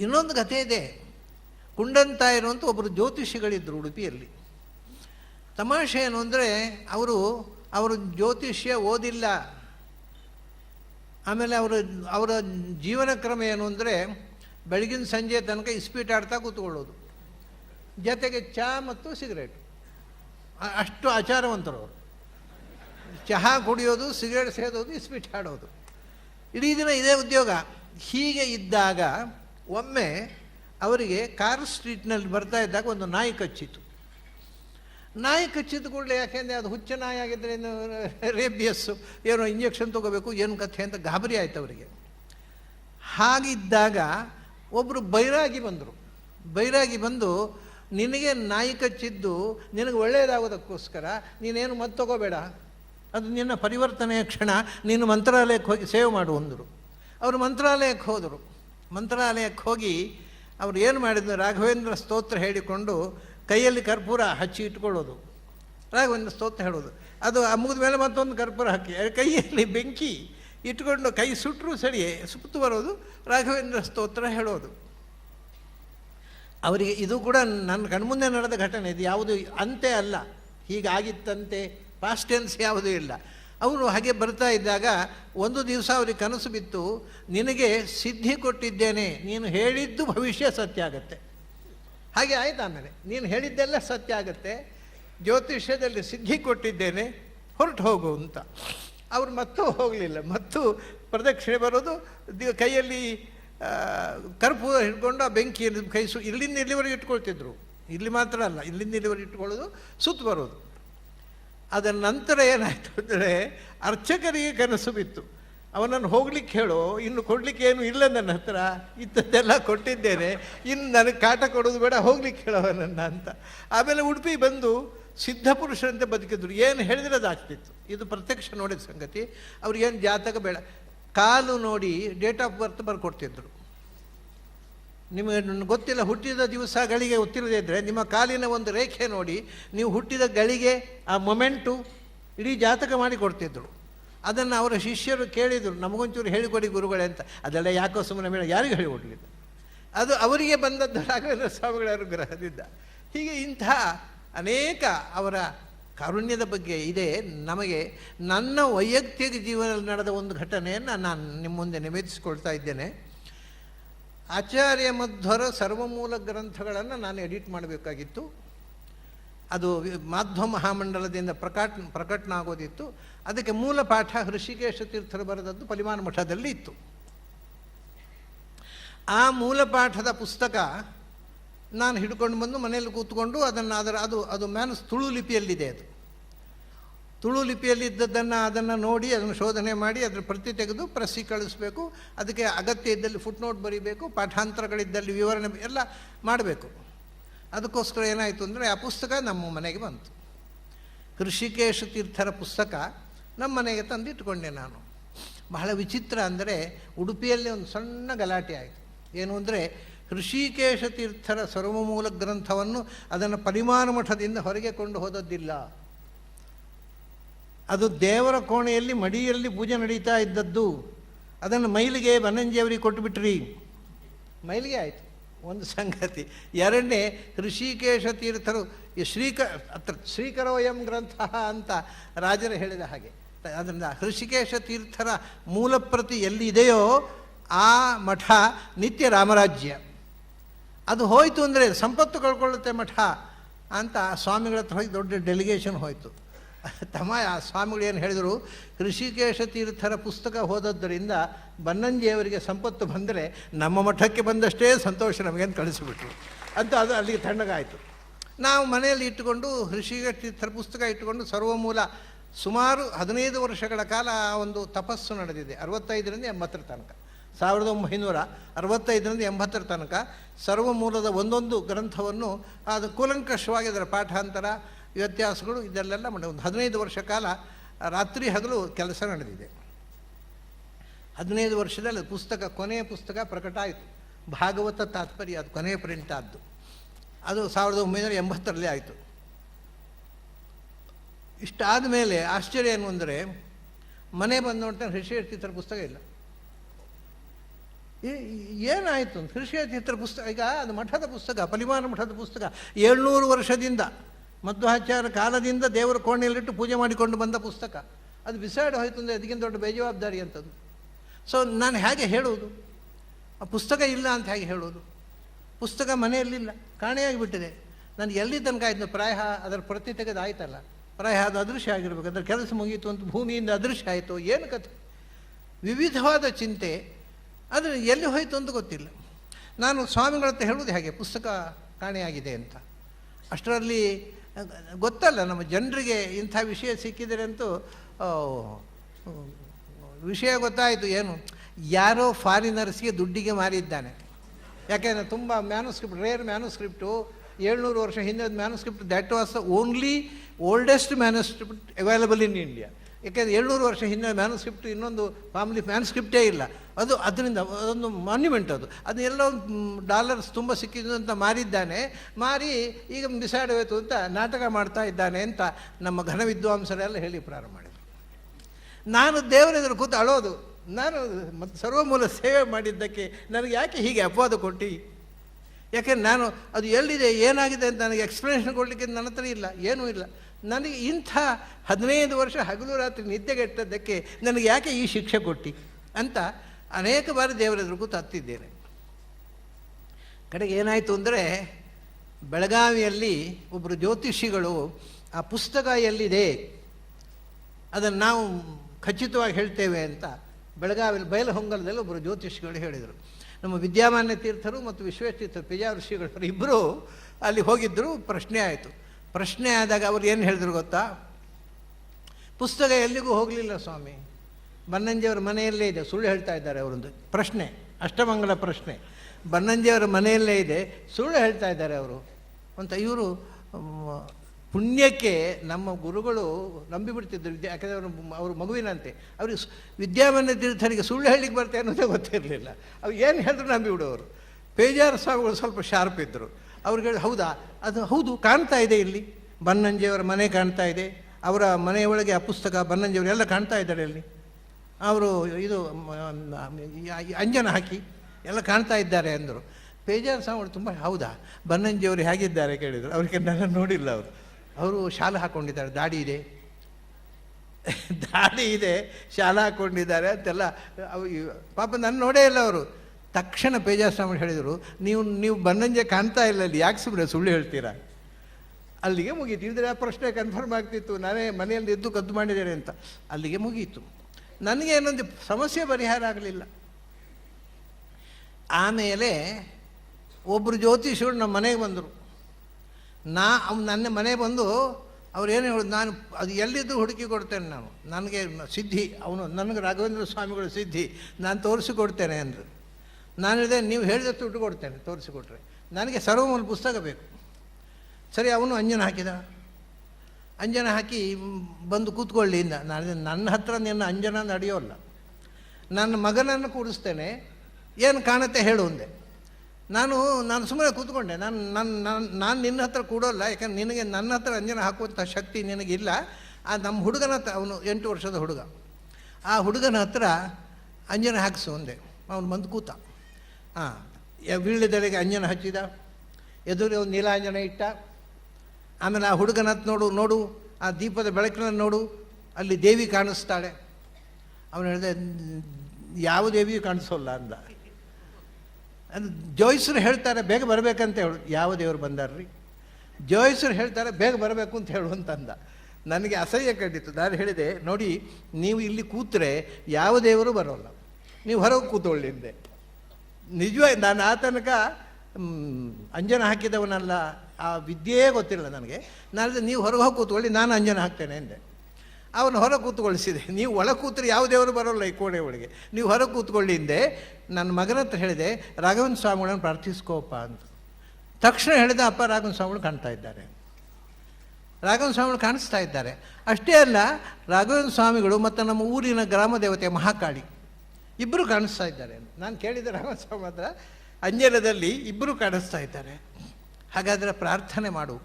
ಇನ್ನೊಂದು ಕಥೆ ಇದೆ. ಕುಂಡಂತ ಅಂತ ಒಬ್ಬರು ಜ್ಯೋತಿಷಿಗಳಿದ್ದರು ಉಡುಪಿಯಲ್ಲಿ. ತಮಾಷೆ ಏನು ಅಂದರೆ, ಅವರು ಅವರು ಜ್ಯೋತಿಷ್ಯ ಓದಿಲ್ಲ. ಆಮೇಲೆ ಅವರು ಅವರ ಜೀವನ ಕ್ರಮ ಏನು ಅಂದರೆ, ಬೆಳಗಿನ ಸಂಜೆ ತನಕ ಇಸ್ಪೀಟ್ ಆಡ್ತಾ ಕೂತ್ಕೊಳ್ಳೋದು. ಜೊತೆಗೆ ಚಹಾ ಮತ್ತು ಸಿಗರೇಟ್. ಅಷ್ಟು ಆಚಾರವಂತರು ಅವರು. ಚಹಾ ಕುಡಿಯೋದು, ಸಿಗರೇಟ್ ಸೇದೋದು, ಇಸ್ಪೀಟ್ ಆಡೋದು ಇಡೀ ದಿನ ಇದೇ ಉದ್ಯೋಗ. ಹೀಗೆ ಇದ್ದಾಗ ಒಮ್ಮೆ ಅವರಿಗೆ ಕಾರ್ ಸ್ಟ್ರೀಟ್ನಲ್ಲಿ ಬರ್ತಾ ಇದ್ದಾಗ ಒಂದು ನಾಯಿ ಕಚ್ಚಿತು ನಾಯಿ ಕಚ್ಚಿದ ಕೂಡಲೇ ಯಾಕೆಂದರೆ ಅದು ಹುಚ್ಚ ನಾಯಿ ಆಗಿದ್ದರೆ ಏನು ರೇಬಿಯಸ್ಸು ಏನೋ ಇಂಜೆಕ್ಷನ್ ತೊಗೋಬೇಕು, ಏನು ಕಥೆ ಅಂತ ಗಾಬರಿ ಆಯ್ತು ಅವರಿಗೆ. ಹಾಗಿದ್ದಾಗ ಒಬ್ಬರು ಬೈರಾಗಿ ಬಂದರು. ಬೈರಾಗಿ ಬಂದು, ನಿನಗೆ ನಾಯಿ ಕಚ್ಚಿದ್ದು ನಿನಗೆ ಒಳ್ಳೆಯದಾಗೋದಕ್ಕೋಸ್ಕರ ನೀನೇನು ಮತ್ತೆ ತಗೋಬೇಡ, ಅದು ನಿನ್ನ ಪರಿವರ್ತನೆಯ ಕ್ಷಣ, ನೀನು ಮಂತ್ರಾಲಯಕ್ಕೆ ಹೋಗಿ ಸೇವೆ ಮಾಡು ಅಂದರು. ಅವರು ಮಂತ್ರಾಲಯಕ್ಕೆ ಹೋದರು. ಮಂತ್ರಾಲಯಕ್ಕೆ ಹೋಗಿ ಅವ್ರು ಏನು ಮಾಡಿದ್ರು ರಾಘವೇಂದ್ರ ಸ್ತೋತ್ರ ಹೇಳಿಕೊಂಡು ಕೈಯಲ್ಲಿ ಕರ್ಪೂರ ಹಚ್ಚಿ ಇಟ್ಕೊಳ್ಳೋದು. ರಾಘವೇಂದ್ರ ಸ್ತೋತ್ರ ಹೇಳೋದು. ಅದು ಮುಗಿದ ಮೇಲೆ ಮತ್ತೊಂದು ಕರ್ಪೂರ ಹಾಕಿ. ಕೈಯಲ್ಲಿ ಬೆಂಕಿ ಇಟ್ಕೊಂಡು ಕೈ ಸುಟ್ಟರು ಸರಿ ಸುತ್ತು ಬರೋದು. ರಾಘವೇಂದ್ರ ಸ್ತೋತ್ರ ಹೇಳೋದು. ಅವರಿಗೆ ಇದು ಕೂಡ ನನ್ನ ಕಣ್ಮುಂದೆ ನಡೆದ ಘಟನೆ. ಇದು ಯಾವುದು ಅಂತೆ ಅಲ್ಲ. ಹೀಗಾಗಿತ್ತಂತೆ. ಪಾಸ್ಟೆನ್ಸ್ ಯಾವುದೂ ಇಲ್ಲ. ಅವರು ಹಾಗೆ ಬರ್ತಾ ಇದ್ದಾಗ ಒಂದು ದಿವಸ ಅವ್ರಿಗೆ ಕನಸು ಬಿತ್ತು, ನಿನಗೆ ಸಿದ್ಧಿ ಕೊಟ್ಟಿದ್ದೇನೆ, ನೀನು ಹೇಳಿದ್ದು ಭವಿಷ್ಯ ಸತ್ಯ ಆಗತ್ತೆ. ಹಾಗೆ ಆಯ್ತು ಆಮೇಲೆ, ನೀನು ಹೇಳಿದ್ದೆಲ್ಲ ಸತ್ಯ ಆಗುತ್ತೆ, ಜ್ಯೋತಿಷ್ಯದಲ್ಲಿ ಸಿದ್ಧಿ ಕೊಟ್ಟಿದ್ದೇನೆ, ಹೊರಟು ಹೋಗು ಅಂತ. ಅವ್ರು ಮತ್ತೂ ಹೋಗಲಿಲ್ಲ, ಮತ್ತು ಪ್ರದಕ್ಷಿಣೆ ಬರೋದು ಕೈಯಲ್ಲಿ ಕರ್ಪೂರ ಹಿಡ್ಕೊಂಡು ಆ ಬೆಂಕಿಯಲ್ಲಿ ಕೈ ಸು, ಇಲ್ಲಿಂದ ಇಲ್ಲಿವರೆಗೆ ಇಟ್ಕೊಳ್ತಿದ್ರು. ಇಲ್ಲಿ ಮಾತ್ರ ಅಲ್ಲ, ಇಲ್ಲಿಂದ ಇಲ್ಲಿವರೆಗೆ ಇಟ್ಕೊಳ್ಳೋದು, ಸುತ್ತು ಬರೋದು. ಅದರ ನಂತರ ಏನಾಯಿತು ಅಂದರೆ ಅರ್ಚಕರಿಗೆ ಕನಸು ಬಿತ್ತು. ಅವನನ್ನು ಹೋಗ್ಲಿಕ್ಕೆ ಹೇಳು, ಇನ್ನು ಕೊಡ್ಲಿಕ್ಕೆ ಏನು ಇಲ್ಲ ನನ್ನ ಹತ್ರ, ಇಂಥದ್ದೆಲ್ಲ ಕೊಟ್ಟಿದ್ದೇನೆ, ಇನ್ನು ನನಗೆ ಕಾಟ ಕೊಡೋದು ಬೇಡ, ಹೋಗ್ಲಿಕ್ಕೆ ಹೇಳವನನ್ನು ಅಂತ. ಆಮೇಲೆ ಉಡುಪಿ ಬಂದು ಸಿದ್ಧಪುರುಷರಂತೆ ಬದುಕಿದ್ರು. ಏನು ಹೇಳಿದ್ರೆ ಅದಾಗ್ತಿತ್ತು ಇದು ಪ್ರತ್ಯಕ್ಷ ನೋಡಿದ ಸಂಗತಿ. ಅವ್ರಿಗೇನು ಜಾತಕ ಬೇಡ. ಕಾಲು ನೋಡಿ ಡೇಟ್ ಆಫ್ ಬರ್ತ್ ಬರ್ಕೊಡ್ತಿದ್ರು. ನಿಮಗೆ ಗೊತ್ತಿಲ್ಲ, ಹುಟ್ಟಿದ ದಿವಸ ಗಳಿಗೆ ಗೊತ್ತಿಲ್ಲದೇ ಇದ್ದರೆ ನಿಮ್ಮ ಕಾಲಿನ ಒಂದು ರೇಖೆ ನೋಡಿ, ನೀವು ಹುಟ್ಟಿದ ಗಳಿಗೆ ಆ ಮೊಮೆಂಟು ಇಡೀ ಜಾತಕ ಮಾಡಿ ಕೊಡ್ತಿದ್ರು. ಅದನ್ನು ಅವರ ಶಿಷ್ಯರು ಕೇಳಿದರು, ನಮಗೊಂಚೂರು ಹೇಳಿಕೊಡಿ ಗುರುಗಳೇ ಅಂತ. ಅದೆಲ್ಲ ಯಾಕೋ ಸುಮ್ಮನೆ ಮೇಲೆ ಯಾರಿಗೂ ಹೇಳಿಕೊಡ್ಲಿಲ್ಲ ಅದು ಅವರಿಗೆ ಬಂದದ್ದು ರಾಘವೇಂದ್ರ ಸ್ವಾಮಿಗಳ ಅನುಗ್ರಹದಿಂದ. ಹೀಗೆ ಇಂಥ ಅನೇಕ ಅವರ ಕಾರುಣ್ಯದ ಬಗ್ಗೆ ಇದೆ. ನಮಗೆ ನನ್ನ ವೈಯಕ್ತಿಕ ಜೀವನದಲ್ಲಿ ನಡೆದ ಒಂದು ಘಟನೆಯನ್ನು ನಾನು ನಿಮ್ಮ ಮುಂದೆ ನಿವೇದಿಸಿಕೊಳ್ತಾ ಇದ್ದೇನೆ. ಆಚಾರ್ಯ ಮಧ್ವರ ಸರ್ವಮೂಲ ಗ್ರಂಥಗಳನ್ನು ನಾನು ಎಡಿಟ್ ಮಾಡಬೇಕಾಗಿತ್ತು. ಅದು ಮಾಧ್ವ ಮಹಾಮಂಡಲದಿಂದ ಪ್ರಕಟ ಪ್ರಕಟಣ ಆಗೋದಿತ್ತು ಅದಕ್ಕೆ ಮೂಲ ಪಾಠ ಹೃಷಿಕೇಶ ತೀರ್ಥರು ಬರೆದದ್ದು ಪರಿಮಾಣ ಮಠದಲ್ಲಿ ಇತ್ತು. ಆ ಮೂಲ ಪಾಠದ ಪುಸ್ತಕ ನಾನು ಹಿಡ್ಕೊಂಡು ಬಂದು ಮನೆಯಲ್ಲಿ ಕೂತ್ಕೊಂಡು ಅದನ್ನು ಅದರ, ಅದು ಅದು ಮ್ಯಾನ್ಸ್ ತುಳು ಲಿಪಿಯಲ್ಲಿದೆ ಅದು. ತುಳು ಲಿಪಿಯಲ್ಲಿ ಇದ್ದದ್ದನ್ನು ಅದನ್ನು ನೋಡಿ, ಅದನ್ನು ಶೋಧನೆ ಮಾಡಿ, ಅದರ ಪ್ರತಿ ತೆಗೆದು ಪ್ರಸಿ ಕಳಿಸ್ಬೇಕು. ಅದಕ್ಕೆ ಅಗತ್ಯ ಇದ್ದಲ್ಲಿ ಫುಟ್ನೋಟ್ ಬರೀಬೇಕು, ಪಾಠಾಂತರಗಳಿದ್ದಲ್ಲಿ ವಿವರಣೆ ಎಲ್ಲ ಮಾಡಬೇಕು. ಅದಕ್ಕೋಸ್ಕರ ಏನಾಯಿತು ಅಂದರೆ, ಆ ಪುಸ್ತಕ ನಮ್ಮ ಮನೆಗೆ ಬಂತು. ಕೃಷಿಕೇಶ ತೀರ್ಥರ ಪುಸ್ತಕ ನಮ್ಮ ಮನೆಗೆ ತಂದಿಟ್ಕೊಂಡೆ ನಾನು. ಬಹಳ ವಿಚಿತ್ರ ಅಂದರೆ, ಉಡುಪಿಯಲ್ಲಿ ಒಂದು ಸಣ್ಣ ಗಲಾಟೆ ಆಯಿತು. ಏನು ಅಂದರೆ ಋಷಿಕೇಶ ತೀರ್ಥರ ಸರ್ವಮೂಲ ಗ್ರಂಥವನ್ನು ಅದನ್ನು ಪರಿಮಾಣ ಮಠದಿಂದ ಹೊರಗೆ ಕೊಂಡು ಹೋದದ್ದಿಲ್ಲ. ಅದು ದೇವರ ಕೋಣೆಯಲ್ಲಿ ಮಡಿಯಲ್ಲಿ ಪೂಜೆ ನಡೀತಾ ಇದ್ದದ್ದು. ಅದನ್ನು ಮೈಲಿಗೆ ಬನಂಜಿಯವರಿಗೆ ಕೊಟ್ಟುಬಿಟ್ರಿ. ಮೈಲಿಗೆ ಆಯಿತು. ಒಂದು ಸಂಗತಿ. ಎರಡನೇ, ಋಷಿಕೇಶ ತೀರ್ಥರು ಶ್ರೀಕ ಅತ್ರ ಶ್ರೀಕರೋಯಂ ಗ್ರಂಥ ಅಂತ ರಾಜರು ಹೇಳಿದ ಹಾಗೆ. ಅದರಿಂದ ಋಷಿಕೇಶ ತೀರ್ಥರ ಮೂಲಪ್ರತಿ ಎಲ್ಲಿದೆಯೋ ಆ ಮಠ ನಿತ್ಯ ರಾಮರಾಜ್ಯ. ಅದು ಹೋಯಿತು ಅಂದರೆ ಸಂಪತ್ತು ಕಳ್ಕೊಳ್ಳುತ್ತೆ ಮಠ ಅಂತ ಸ್ವಾಮಿಗಳ ಹತ್ರ ಹೋಗಿ ದೊಡ್ಡ ಡೆಲಿಗೇಷನ್ ಹೋಯಿತು. ತಮ್ಮ ಸ್ವಾಮಿಗಳು ಏನು ಹೇಳಿದರು, ಋಷಿಕೇಶ ತೀರ್ಥರ ಪುಸ್ತಕ ಓದೋದ್ರಿಂದ ಬನ್ನಂಜಿಯವರಿಗೆ ಸಂಪತ್ತು ಬಂದರೆ ನಮ್ಮ ಮಠಕ್ಕೆ ಬಂದಷ್ಟೇ ಸಂತೋಷ ನಮಗೇನು ಕಳಿಸಿಬಿಟ್ರು. ಅಂತ ಅದು ಅಲ್ಲಿಗೆ ತಣ್ಣಗಾಯಿತು. ನಾವು ಮನೆಯಲ್ಲಿ ಇಟ್ಟುಕೊಂಡು ಋಷಿಕೇಶ ತೀರ್ಥರ ಪುಸ್ತಕ ಇಟ್ಟುಕೊಂಡು ಸರ್ವಮೂಲ ಸುಮಾರು ಹದಿನೈದು ವರ್ಷಗಳ ಕಾಲ ಆ ಒಂದು ತಪಸ್ಸು ನಡೆದಿದೆ. ಅರವತ್ತೈದರಿಂದ ಎಂಬತ್ತರ ತನಕ. ಸಾವಿರದ ಒಂಬೈನೂರ ಅರವತ್ತೈದರಿಂದ ಎಂಬತ್ತರ ತನಕ ಸರ್ವಮೂಲದ ಒಂದೊಂದು ಗ್ರಂಥವನ್ನು ಅದು ಕೂಲಂಕಷವಾಗಿ ಅದರ ಪಾಠಾಂತರ ವ್ಯತ್ಯಾಸಗಳು ಇದೆಲ್ಲೆಲ್ಲ ಮಾಡಿ ಒಂದು ಹದಿನೈದು ವರ್ಷ ಕಾಲ ರಾತ್ರಿ ಹಗಲು ಕೆಲಸ ನಡೆದಿದೆ. ಹದಿನೈದು ವರ್ಷದಲ್ಲಿ ಪುಸ್ತಕ, ಕೊನೆಯ ಪುಸ್ತಕ ಪ್ರಕಟ ಆಯಿತು. ಭಾಗವತ ತಾತ್ಪರ್ಯ ಅದು ಕೊನೆಯ ಪ್ರಿಂಟ್ ಆದ್ದು. ಅದು ಸಾವಿರದ ಒಂಬೈನೂರ ಎಂಬತ್ತರಲ್ಲಿ ಆಯಿತು. ಇಷ್ಟಾದ ಮೇಲೆ ಆಶ್ಚರ್ಯ ಏನು ಅಂದರೆ, ಮನೆ ಬಂದು ನೋಡ್ತಾನೆ ಹೃಷಿಯತೀತರ ಪುಸ್ತಕ ಇಲ್ಲ. ಏನಾಯಿತು? ಅಂತ ಚಿತ್ರ ಪುಸ್ತಕ, ಈಗ ಅದು ಮಠದ ಪುಸ್ತಕ ಪಲಿಮಾನ ಮಠದ ಪುಸ್ತಕ, ಏಳ್ನೂರು ವರ್ಷದಿಂದ ಮಧ್ವಾಚಾರ ಕಾಲದಿಂದ ದೇವರ ಕೋಣೆಯಲ್ಲಿಟ್ಟು ಪೂಜೆ ಮಾಡಿಕೊಂಡು ಬಂದ ಪುಸ್ತಕ. ಅದು ಬಿಸಾಡ್ ಹೋಯ್ತು ಅಂದರೆ ಅದಕ್ಕಿಂತ ದೊಡ್ಡ ಬೇಜವಾಬ್ದಾರಿ ಅಂತದ್ದು. ಸೊ ನಾನು ಹೇಗೆ ಹೇಳುವುದು? ಆ ಪುಸ್ತಕ ಇಲ್ಲ ಅಂತ ಹೇಗೆ ಹೇಳೋದು ಪುಸ್ತಕ ಮನೆಯಲ್ಲಿಲ್ಲ ಕಾಣೆಯಾಗಿಬಿಟ್ಟಿದೆ ನಾನು ಎಲ್ಲಿ ತನಕ ಆಯ್ತು? ಪ್ರಾಯ ಅದರ ಪ್ರತಿ ತೆಗೆದಾಯ್ತಲ್ಲ ಪ್ರಾಯ ಅದು ಅದೃಶ್ಯ ಆಗಿರ್ಬೇಕು. ಅದರ ಕೆಲಸ ಮುಗಿಯಿತು ಅಂತ ಭೂಮಿಯಿಂದ ಅದೃಶ್ಯ ಆಯಿತು. ಏನು ಕಥೆ? ವಿವಿಧವಾದ ಚಿಂತೆ. ಆದರೆ ಎಲ್ಲಿ ಹೋಯಿತು ಅಂತ ಗೊತ್ತಿಲ್ಲ. ನಾನು ಸ್ವಾಮಿಗಳತ್ತ ಹೇಳುವುದು ಹೇಗೆ? ಪುಸ್ತಕ ಕಾಣೆಯಾಗಿದೆ ಅಂತ. ಅಷ್ಟರಲ್ಲಿ ಗೊತ್ತಲ್ಲ, ನಮ್ಮ ಜನರಿಗೆ ಇಂಥ ವಿಷಯ ಸಿಕ್ಕಿದರೆ ಅಂತೂ ವಿಷಯ ಗೊತ್ತಾಯಿತು ಏನು. ಯಾರೋ ಫಾರಿನರ್ಸ್ಗೆ ದುಡ್ಡಿಗೆ ಮಾರಿದ್ದಾನೆ. ಯಾಕೆಂದರೆ ತುಂಬ ಮ್ಯಾನುಸ್ಕ್ರಿಪ್ಟ್ ರೇರ್ ಮ್ಯಾನುಸ್ಕ್ರಿಪ್ಟು ಏಳ್ನೂರು ವರ್ಷ ಹಿಂದಿನ manuscript that was the only oldest manuscript available in India ಯಾಕೆಂದರೆ ಏಳ್ನೂರು ವರ್ಷ ಹಿಂದಿನ ಮ್ಯಾನ್ಸ್ಕ್ರಿಪ್ಟ್ ಇನ್ನೊಂದು ಫ್ಯಾಮಿಲಿ ಮ್ಯಾನುಸ್ಕ್ರಿಪ್ಟೇ ಇಲ್ಲ. ಅದು ಅದರಿಂದ, ಅದೊಂದು ಮಾನ್ಯುಮೆಂಟ್ ಅದು. ಅದು ಎಲ್ಲೋ ಡಾಲರ್ಸ್ ತುಂಬ ಸಿಕ್ಕಿದ್ದು ಅಂತ ಮಾರಿದ್ದಾನೆ. ಮಾರಿ ಈಗ ಬಿಸಾಡಬೇಕು ಅಂತ ನಾಟಕ ಮಾಡ್ತಾ ಇದ್ದಾನೆ ಅಂತ ನಮ್ಮ ಘನ ವಿದ್ವಾಂಸರೆಲ್ಲ ಹೇಳಿ ಪ್ರಾರಂಭ ಮಾಡಿದರು. ನಾನು ದೇವರೆದುರು ಕೂತು ಅಳೋದು. ನಾನು ಮತ್ತು ಸರ್ವಮೂಲ ಸೇವೆ ಮಾಡಿದ್ದಕ್ಕೆ ನನಗೆ ಯಾಕೆ ಹೀಗೆ ಅಪವಾದ ಕೊಟ್ಟು? ಯಾಕೆಂದ್ರೆ ನಾನು ಅದು ಎಲ್ಲಿದೆ, ಏನಾಗಿದೆ ಅಂತ ನನಗೆ ಎಕ್ಸ್ಪ್ಲನೇಷನ್ ಕೊಡಲಿಕ್ಕೆ ನನ್ನ ಹತ್ರ ಇಲ್ಲ, ಏನೂ ಇಲ್ಲ. ನನಗೆ ಇಂಥ ಹದಿನೈದು ವರ್ಷ ಹಗಲು ರಾತ್ರಿ ನಿದ್ದೆಗೆಟ್ಟದ್ದಕ್ಕೆ ನನಗೆ ಯಾಕೆ ಈ ಶಿಕ್ಷೆ ಕೊಟ್ಟಿ ಅಂತ ಅನೇಕ ಬಾರಿ ದೇವರದ್ರಿಗೂ ತತ್ತಿದ್ದೇನೆ. ಕಡೆಗೆ ಏನಾಯಿತು ಅಂದರೆ ಬೆಳಗಾವಿಯಲ್ಲಿ ಒಬ್ಬರು ಜ್ಯೋತಿಷಿಗಳು ಆ ಪುಸ್ತಕ ಎಲ್ಲಿದೆ? ಅದನ್ನು ನಾವು ಖಚಿತವಾಗಿ ಹೇಳ್ತೇವೆ ಅಂತ ಬೆಳಗಾವಿಯಲ್ಲಿ ಬಯಲಹೊಂಗಲದಲ್ಲಿ ಒಬ್ಬರು ಜ್ಯೋತಿಷಿಗಳು ಹೇಳಿದರು. ನಮ್ಮ ವಿದ್ಯಾಮಾನ್ಯ ತೀರ್ಥರು ಮತ್ತು ವಿಶ್ವೇಶ್ತೀರ್ಥರು ಪಿಜಾ ಋಷಿಗಳು ಇಬ್ಬರು ಅಲ್ಲಿ ಹೋಗಿದ್ದರು, ಪ್ರಶ್ನೆ ಆಯಿತು. ಪ್ರಶ್ನೆ ಆದಾಗ ಅವ್ರು ಏನು ಹೇಳಿದ್ರು ಗೊತ್ತಾ? ಪುಸ್ತಕ ಎಲ್ಲಿಗೂ ಹೋಗಲಿಲ್ಲ ಸ್ವಾಮಿ. ಬನ್ನಂಜಿಯವರ ಮನೆಯಲ್ಲೇ ಇದೆ. ಸುಳ್ಳು ಹೇಳ್ತಾ ಇದ್ದಾರೆ ಅವರೊಂದು ಪ್ರಶ್ನೆ, ಅಷ್ಟಮಂಗಲ ಪ್ರಶ್ನೆ. ಬನ್ನಂಜಿಯವರ ಮನೆಯಲ್ಲೇ ಇದೆ. ಸುಳ್ಳು ಹೇಳ್ತಾ ಇದ್ದಾರೆ ಅವರು. ಅಂತ ಇವರು ಪುಣ್ಯಕ್ಕೆ ನಮ್ಮ ಗುರುಗಳು ನಂಬಿಬಿಡ್ತಿದ್ರು. ವಿದ್ಯಾ, ಯಾಕಂದರೆ ಅವರು ಅವರು ಮಗುವಿನಂತೆ. ಅವ್ರಿಗೆ ವಿದ್ಯಾವನ್ನ ತೀರ್ಥರಿಗೆ ಸುಳ್ಳು ಹೇಳಲಿಕ್ಕೆ ಬರ್ತೆ ಅನ್ನೋದೇ ಗೊತ್ತಿರಲಿಲ್ಲ. ಅವ್ರು ಏನು ಹೇಳಿದ್ರು ನಂಬಿಬಿಡೋರು ಪೇಜಾರ ಸ್ವಾಮಿಗಳು ಸ್ವಲ್ಪ ಶಾರ್ಪ್ ಇದ್ದರು ಅವ್ರಿಗೆ ಹೇಳಿ, ಹೌದಾ? ಅದು, ಹೌದು, ಕಾಣ್ತಾ ಇದೆ ಇಲ್ಲಿ. ಬನ್ನಂಜಿಯವರ ಮನೆ ಕಾಣ್ತಾ ಇದೆ. ಅವರ ಮನೆಯೊಳಗೆ ಆ ಪುಸ್ತಕ, ಬನ್ನಂಜಿಯವರು ಎಲ್ಲ ಕಾಣ್ತಾ ಇದ್ದಾರೆ ಅಲ್ಲಿ. ಅವರು ಇದು ಅಂಜನ ಹಾಕಿ ಎಲ್ಲ ಕಾಣ್ತಾ ಇದ್ದಾರೆ ಅಂದರು. ಪೇಜಾರ್ ಸಹ ಅವರು ತುಂಬ, ಹೌದಾ? ಬನ್ನಂಜಿಯವರು ಹೇಗಿದ್ದಾರೆ? ಕೇಳಿದರು. ಅವರಿಗೆ ನನ್ನ ನೋಡಿಲ್ಲ ಅವರು. ಅವರು ಶಾಲೆ ಹಾಕ್ಕೊಂಡಿದ್ದಾರೆ ದಾಡಿ ಇದೆ. ದಾಡಿ ಇದೆ. ಶಾಲೆ ಹಾಕ್ಕೊಂಡಿದ್ದಾರೆ ಅಂತೆಲ್ಲ ಪಾಪ ನನ್ನ ನೋಡೇ ಇಲ್ಲ ಅವರು. ತಕ್ಷಣ ಪೇಜಾಸ್ವಾಮಿ ಹೇಳಿದರು, ನೀವು ನೀವು ಬಂದಂಜೆ ಕಾಣ್ತಾ ಇಲ್ಲ ಅಲ್ಲಿ, ಯಾಕೆ ಸುಮ್ಮನೆ ಸುಳ್ಳು ಹೇಳ್ತೀರಾ? ಅಲ್ಲಿಗೆ ಮುಗೀತು. ಇದ್ರೆ ಆ ಪ್ರಶ್ನೆ ಕನ್ಫರ್ಮ್ ಆಗ್ತಿತ್ತು ನಾನೇ ಮನೆಯಲ್ಲಿ ಎದ್ದು ಕದ್ದು ಮಾಡಿದ್ದೇನೆ ಅಂತ. ಅಲ್ಲಿಗೆ ಮುಗೀತು. ನನಗೆ ಏನೊಂದು ಸಮಸ್ಯೆ ಪರಿಹಾರ ಆಗಲಿಲ್ಲ. ಆಮೇಲೆ ಒಬ್ಬರು ಜ್ಯೋತಿಷರು ನಮ್ಮ ಮನೆಗೆ ಬಂದರು. ನಾ ನನ್ನ ಮನೆ ಬಂದು, ಅವ್ರು ಏನು ಹೇಳೋದು ನಾನು ಅದು ಎಲ್ಲಿದ್ದು ಹುಡುಕಿ ಕೊಡ್ತೇನೆ ನಾನು. ನನಗೆ ಸಿದ್ಧಿ, ಅವನು, ನನಗೆ ರಾಘವೇಂದ್ರ ಸ್ವಾಮಿಗಳು ಸಿದ್ಧಿ, ನಾನು ತೋರಿಸಿಕೊಡ್ತೇನೆ ಅಂದರು. ನಾನು ಹೇಳಿದೆ ನೀವು ಹೇಳಿದ ದುಡ್ಡು ಕೊಡ್ತೇನೆ, ತೋರಿಸಿಕೊಟ್ರೆ. ನನಗೆ ಸರ್ವಮೂಲ ಪುಸ್ತಕ ಬೇಕು. ಸರಿ, ಅವನು ಅಂಜನ ಹಾಕಿದ. ಅಂಜನ ಹಾಕಿ ಬಂದು ಕೂತ್ಕೊಳ್ಳಿ ಇಂದ ನಾನು ನನ್ನ ಹತ್ರ ನಿನ್ನ ಅಂಜನ ನಡೆಯೋಲ್ಲ ನನ್ನ ಮಗನನ್ನು ಕೂಡಿಸ್ತೇನೆ ಏನು ಕಾಣುತ್ತೆ ಹೇಳು ಅಂದೆ. ನಾನು ನಾನು ಸುಮ್ಮನೆ ಕೂತ್ಕೊಂಡೆ. ನಾನು ನನ್ನ ನಾನು ನಾನು ನಿನ್ನ ಹತ್ರ ಕೂಡೋಲ್ಲ ಯಾಕಂದ್ರೆ ನಿನಗೆ ನನ್ನ ಹತ್ರ ಅಂಜನ ಹಾಕುವಂಥ ಶಕ್ತಿ ನಿನಗಿಲ್ಲ. ಆ ನಮ್ಮ ಹುಡುಗನ ಹತ್ರ, ಅವನು ಎಂಟು ವರ್ಷದ ಹುಡುಗ. ಆ ಹುಡುಗನ ಹತ್ರ ಅಂಜನ ಹಾಕಿಸು ಅಂದೆ. ಅವನು ಬಂದು ಕೂತ. ಹಾಂ ವೀಳ್ಯದೆಲೆಗೆ ಅಂಜನ ಹಚ್ಚಿದ, ಎದುರು ನೀಲಾಂಜನ ಇಟ್ಟ. ಆಮೇಲೆ ಆ ಹುಡುಗನತ್ತು ನೋಡು ನೋಡು, ಆ ದೀಪದ ಬೆಳಕಿನ ನೋಡು, ಅಲ್ಲಿ ದೇವಿ ಕಾಣಿಸ್ತಾಳೆ. ಅವನು ಹೇಳಿದೆ, ಯಾವ ದೇವಿಯೂ ಕಾಣಿಸೋಲ್ಲ ಅಂದ. ಅದು ಜೋಯಿಸರು ಹೇಳ್ತಾರೆ, ಬೇಗ ಬರಬೇಕಂತ ಹೇಳು. ಯಾವ ದೇವರು ಬಂದಾರ್ರಿ? ಜೋಯಿಸರು ಹೇಳ್ತಾರೆ, ಬೇಗ ಬರಬೇಕು ಅಂತ ಹೇಳು ಅಂತಂದ ನನಗೆ ಅಸಹ್ಯ ಕಂಡಿತ್ತು. ನಾನು ಹೇಳಿದೆ, ನೋಡಿ, ನೀವು ಇಲ್ಲಿ ಕೂತ್ರೆ ಯಾವ ದೇವರು ಬರೋಲ್ಲ. ನೀವು ಹೊರಗೆ ಕೂತೊಳ್ಳಿಂದೆ ನಿಜವಾಗಿ ನಾನು ಆ ತನಕ ಅಂಜನ ಹಾಕಿದವನಲ್ಲ, ಆ ವಿದ್ಯೆಯೇ ಗೊತ್ತಿಲ್ಲ ನನಗೆ. ನಾನು ನೀವು ಹೊರಗೆ ಹೋಗಿ ಕೂತ್ಕೊಳ್ಳಿ, ನಾನು ಅಂಜನ ಹಾಕ್ತೇನೆ ಅಂದೆ. ಅವನು ಹೊರಗೆ ಕೂತ್ಕೊಳಿಸಿದೆ. ನೀವು ಒಳಗೆ ಕೂತ್ರೆ ಯಾವ ದೇವರು ಬರೋಲ್ಲ ಈ ಕೋಣೆ ಒಳಗೆ. ನೀವು ಹೊರಗೆ ಕೂತ್ಕೊಳ್ಳಿ ಹಿಂದೆ ನನ್ನ ಮಗನ ಹತ್ರ ಹೇಳಿದೆ ರಾಘವನ್ ಸ್ವಾಮಿಗಳನ್ನು ಪ್ರಾರ್ಥಿಸ್ಕೋಪ ಅಂತ. ತಕ್ಷಣ ಹೇಳಿದ, ಅಪ್ಪ ರಾಘವನ್ ಸ್ವಾಮಿಗಳು ಕಾಣ್ತಾ ಇದ್ದಾರೆ. ರಾಘವನ್ ಸ್ವಾಮಿಗಳು ಕಾಣಿಸ್ತಾ ಇದ್ದಾರೆ. ಅಷ್ಟೇ ಅಲ್ಲ ರಾಘವನ್ ಸ್ವಾಮಿಗಳು ಮತ್ತು ನಮ್ಮ ಊರಿನ ಗ್ರಾಮ ದೇವತೆ ಮಹಾಕಾಳಿ. ಇಬ್ಬರು ಕಾಣಿಸ್ತಾ ಇದ್ದಾರೆ ನಾನು ಕೇಳಿದ ರಾಮಸ್ವಾಮಿ ಸ್ವಾಮಿ ಹತ್ರ, ಅಂಜನದಲ್ಲಿ ಇಬ್ಬರು ಕಾಣಿಸ್ತಾ ಇದ್ದಾರೆ. ಹಾಗಾದರೆ ಪ್ರಾರ್ಥನೆ ಮಾಡು.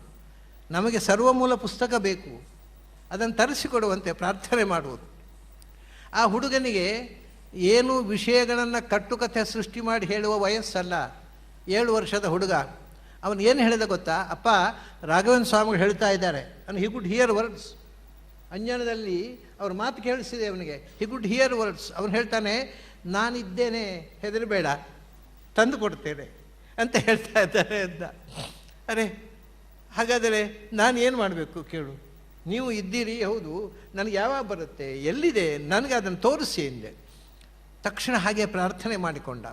ನಮಗೆ ಸರ್ವ ಮೂಲ ಪುಸ್ತಕ ಬೇಕು. ಅದನ್ನು ತರಿಸಿಕೊಡುವಂತೆ ಪ್ರಾರ್ಥನೆ ಮಾಡುವುದು. ಆ ಹುಡುಗನಿಗೆ ಏನು ವಿಷಯಗಳನ್ನು ಕಟ್ಟುಕತೆ ಸೃಷ್ಟಿ ಮಾಡಿ ಹೇಳುವ ವಯಸ್ಸಲ್ಲ, ಏಳು ವರ್ಷದ ಹುಡುಗ. ಅವನು ಏನು ಹೇಳಿದ ಗೊತ್ತಾ? ಅಪ್ಪ, ರಾಘವೇಂದ್ರ ಸ್ವಾಮಿಗಳು ಹೇಳ್ತಾ ಇದ್ದಾರೆ. And he could hear words ಅಂಜನದಲ್ಲಿ ಅವ್ರ ಮಾತು ಕೇಳಿಸಿದೆ ಅವನಿಗೆ. ಹಿ ಗುಡ್ ಹಿಯರ್ ವರ್ಡ್ಸ್ ಅವನು ಹೇಳ್ತಾನೆ, ನಾನಿದ್ದೇನೆ, ಹೆದರಬೇಡ, ತಂದು ಕೊಡ್ತೇನೆ ಅಂತ ಹೇಳ್ತಾ ಇದ್ದಾರೆ ಅಂತ. ಅರೆ, ಹಾಗಾದರೆ ನಾನು ಏನು ಮಾಡಬೇಕು ಕೇಳು. ನೀವು ಇದ್ದೀರಿ, ಹೌದು, ನನಗೆ ಯಾವಾಗ ಬರುತ್ತೆ, ಎಲ್ಲಿದೆ, ನನಗೆ ಅದನ್ನು ತೋರಿಸಿ ಎಂದೆ. ತಕ್ಷಣ ಹಾಗೆ ಪ್ರಾರ್ಥನೆ ಮಾಡಿಕೊಂಡ.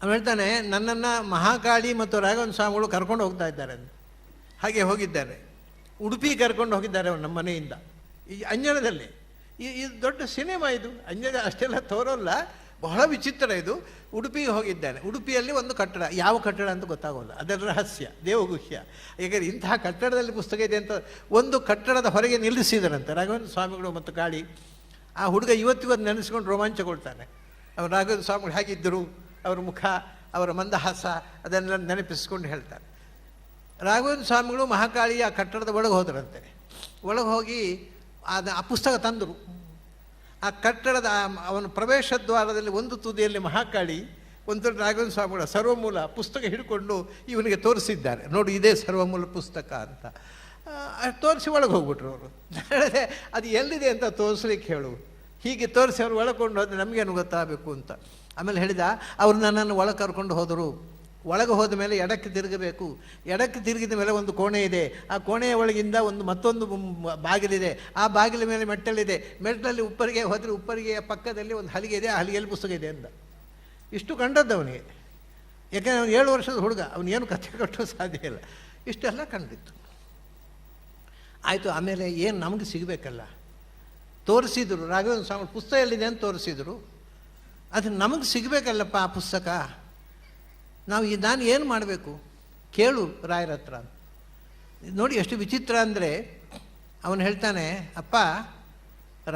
ಅವನು ಹೇಳ್ತಾನೆ, ನನ್ನನ್ನು ಮಹಾಕಾಳಿ ಮತ್ತು ರಾಘವನ್ ಸ್ವಾಮಿಗಳು ಕರ್ಕೊಂಡು ಹೋಗ್ತಾ ಇದ್ದಾರೆ ಹಾಗೆ ಹೋಗಿದ್ದಾರೆ. ಉಡುಪಿ ಕರ್ಕೊಂಡು ಹೋಗಿದ್ದಾರೆ ನಮ್ಮ ಮನೆಯಿಂದ. ಈ ಅಂಜನದಲ್ಲಿ ಈ ಇದು ದೊಡ್ಡ ಸಿನಿಮಾ ಇದು. ಅಂಜನ ಅಷ್ಟೆಲ್ಲ ತೋರೋಲ್ಲ. ಬಹಳ ವಿಚಿತ್ರ ಇದು. ಉಡುಪಿಗೆ ಹೋಗಿದ್ದಾನೆ. ಉಡುಪಿಯಲ್ಲಿ ಒಂದು ಕಟ್ಟಡ. ಯಾವ ಕಟ್ಟಡ ಅಂತ ಗೊತ್ತಾಗೋಲ್ಲ. ಅದರ ರಹಸ್ಯ. ದೇವಗುಹ್ಯ. ಯಾಕಂದರೆ ಇಂತಹ ಕಟ್ಟಡದಲ್ಲಿ ಪುಸ್ತಕ ಇದೆ ಅಂತ ಒಂದು ಕಟ್ಟಡದ ಹೊರಗೆ ನಿಲ್ಲಿಸಿದರಂತೆ ರಾಘವೇಂದ್ರ ಸ್ವಾಮಿಗಳು ಮತ್ತು ಕಾಳಿ ಆ ಹುಡುಗ ಇವತ್ತಿಗೂ ಅದು ನೆನೆಸ್ಕೊಂಡು ರೋಮಾಂಚಗೊಳ್ತಾನೆ ಅವರು ರಾಘವೇಂದ್ರ ಸ್ವಾಮಿಗಳು ಹೇಗಿದ್ದರು ಅವರ ಮುಖ, ಅವರ ಮಂದಹಾಸ, ಅದನ್ನೆಲ್ಲ ನೆನಪಿಸ್ಕೊಂಡು ಹೇಳ್ತಾರೆ. ರಾಘವೇಂದ್ರ ಸ್ವಾಮಿಗಳು ಮಹಾಕಾಳಿಯ ಆ ಕಟ್ಟಡದ ಒಳಗೆ ಹೋದರಂತೆ. ಒಳಗೆ ಹೋಗಿ ಅದ ಆ ಪುಸ್ತಕ ತಂದರು. ಆ ಕಟ್ಟಡದ ಪ್ರವೇಶ ದ್ವಾರದಲ್ಲಿ ಒಂದು ತುದಿಯಲ್ಲಿ ಮಹಾಕಾಳಿ, ಒಂದು ರಾಘವೇಂದ್ರ ಸ್ವಾಮಿಗಳ ಸರ್ವಮೂಲ ಪುಸ್ತಕ ಹಿಡ್ಕೊಂಡು ಇವನಿಗೆ ತೋರಿಸಿದ್ದಾರೆ. ನೋಡು, ಇದೇ ಸರ್ವಮೂಲ ಪುಸ್ತಕ ಅಂತ. ತೋರಿಸಿ ಒಳಗೆ ಹೋಗ್ಬಿಟ್ರು ಅವರು. ಅದು ಎಲ್ಲಿದೆ ಅಂತ ತೋರಿಸ್ಲಿಕ್ಕೆ ಹೇಳು. ಹೀಗೆ ತೋರಿಸಿ ಅವರು ಒಳಕೊಂಡು ಹೋದರೆ ನಮಗೇನು ಗೊತ್ತಾಗಬೇಕು? ಅಂತ. ಆಮೇಲೆ ಹೇಳಿದ, ಅವರು ನನ್ನನ್ನು ಒಳಗೆ ಕರ್ಕೊಂಡು ಹೋದರು. ಒಳಗೆ ಹೋದ ಮೇಲೆ ಎಡಕ್ಕೆ ತಿರುಗಬೇಕು. ಎಡಕ್ಕೆ ತಿರುಗಿದ ಮೇಲೆ ಒಂದು ಕೋಣೆ ಇದೆ. ಆ ಕೋಣೆಯ ಒಳಗಿಂದ ಒಂದು ಮತ್ತೊಂದು ಬಾಗಿಲಿದೆ. ಆ ಬಾಗಿಲ ಮೇಲೆ ಮೆಟ್ಟಲಿದೆ. ಮೆಟ್ಟಲಲ್ಲಿ ಉಪ್ಪರಿಗೆ ಹೋದರೆ ಉಪ್ಪರಿಗೆಯ ಪಕ್ಕದಲ್ಲಿ ಒಂದು ಹಲಿಗೆ ಇದೆ. ಆ ಹಲಿಗೆಯಲ್ಲಿ ಪುಸ್ತಕ ಇದೆ ಅಂತ. ಇಷ್ಟು ಕಂಡದ್ದು ಅವನಿಗೆ. ಯಾಕೆಂದರೆ ಅವನು ಏಳು ವರ್ಷದ ಹುಡುಗ. ಅವನೇನು ಕಥೆ ಕಟ್ಟೋ ಸಾಧ್ಯ ಇಲ್ಲ. ಇಷ್ಟೆಲ್ಲ ಕಂಡಿತ್ತು. ಆಯಿತು, ಆಮೇಲೆ ಏನು ನಮಗೆ ಸಿಗಬೇಕಲ್ಲ? ತೋರಿಸಿದರು. ರಾಘವೇಂದ್ರ ಸ್ವಾಮಿ ಪುಸ್ತಕ ಎಲ್ಲಿದೆ ಅಂತ ತೋರಿಸಿದರು. ಅದು ನಮಗೆ ಸಿಗಬೇಕಲ್ಲಪ್ಪ ಆ ಪುಸ್ತಕ? ನಾವು ಈ ನಾನು ಏನು ಮಾಡಬೇಕು? ಕೇಳು ರಾಯರ ಹತ್ರ. ನೋಡಿ, ಎಷ್ಟು ವಿಚಿತ್ರ ಅಂದರೆ ಅವನು ಹೇಳ್ತಾನೆ, ಅಪ್ಪ,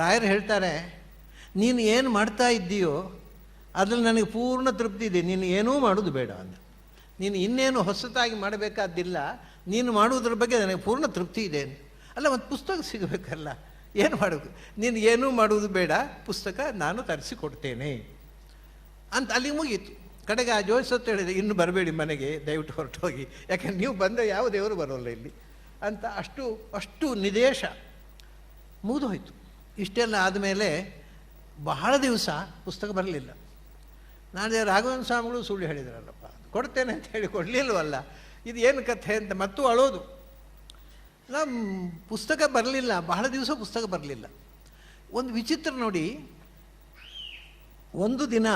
ರಾಯರು ಹೇಳ್ತಾರೆ, ನೀನು ಏನು ಮಾಡ್ತಾ ಇದ್ದೀಯೋ, ಅದ್ರಲ್ಲಿ ನನಗೆ ಪೂರ್ಣ ತೃಪ್ತಿ ಇದೆ. ನೀನು ಏನೂ ಮಾಡೋದು ಬೇಡ ಅಂತ ನೀನು ಇನ್ನೇನು ಹೊಸತಾಗಿ ಮಾಡಬೇಕಾದ್ದಿಲ್ಲ, ನೀನು ಮಾಡುವುದ್ರ ಬಗ್ಗೆ ನನಗೆ ಪೂರ್ಣ ತೃಪ್ತಿ ಇದೆ ಅಲ್ಲ, ಒಂದು ಪುಸ್ತಕ ಸಿಗಬೇಕಲ್ಲ. ಏನು ಮಾಡಬೇಕು ನೀನು ಏನೂ ಮಾಡುವುದು ಬೇಡ, ಪುಸ್ತಕ ನಾನು ತರಿಸಿ ಕೊಡ್ತೇನೆ ಅಂತ ಅಲ್ಲಿ ಮುಗೀತು. ಕಡೆಗೆ ಆ ಜೋಯಿಸತ್ತು ಹೇಳಿದೆ, ಇನ್ನು ಬರಬೇಡಿ ಮನೆಗೆ, ದಯವಿಟ್ಟು ಹೊರಟೋಗಿ. ಯಾಕಂದ್ರೆ ನೀವು ಬಂದರೆ ಯಾವ ದೇವರು ಬರೋಲ್ಲ ಇಲ್ಲಿ? ಅಂತ ಅಷ್ಟು ಅಷ್ಟು ನಿದೇಶ. ಮುಗಿದು ಹೋಯಿತು. ಇಷ್ಟೆಲ್ಲ ಆದಮೇಲೆ ಬಹಳ ದಿವಸ ಪುಸ್ತಕ ಬರಲಿಲ್ಲ. ನಾನು ರಾಘವೇಂದ್ರ ಸ್ವಾಮಿಗಳು ಸುಳ್ಳು ಹೇಳಿದ್ರಲ್ಲಪ್ಪ. ಕೊಡ್ತೇನೆ ಅಂತ ಹೇಳಿ ಕೊಡಲಿಲ್ವಲ್ಲ. ಇದು ಏನು ಕಥೆ ಅಂತ ಮತ್ತೂ ಅಳೋದು. ನಮ್ಮ ಪುಸ್ತಕ ಬರಲಿಲ್ಲ, ಬಹಳ ದಿವಸ ಪುಸ್ತಕ ಬರಲಿಲ್ಲ. ಒಂದು ವಿಚಿತ್ರ ನೋಡಿ, ಒಂದು ದಿನ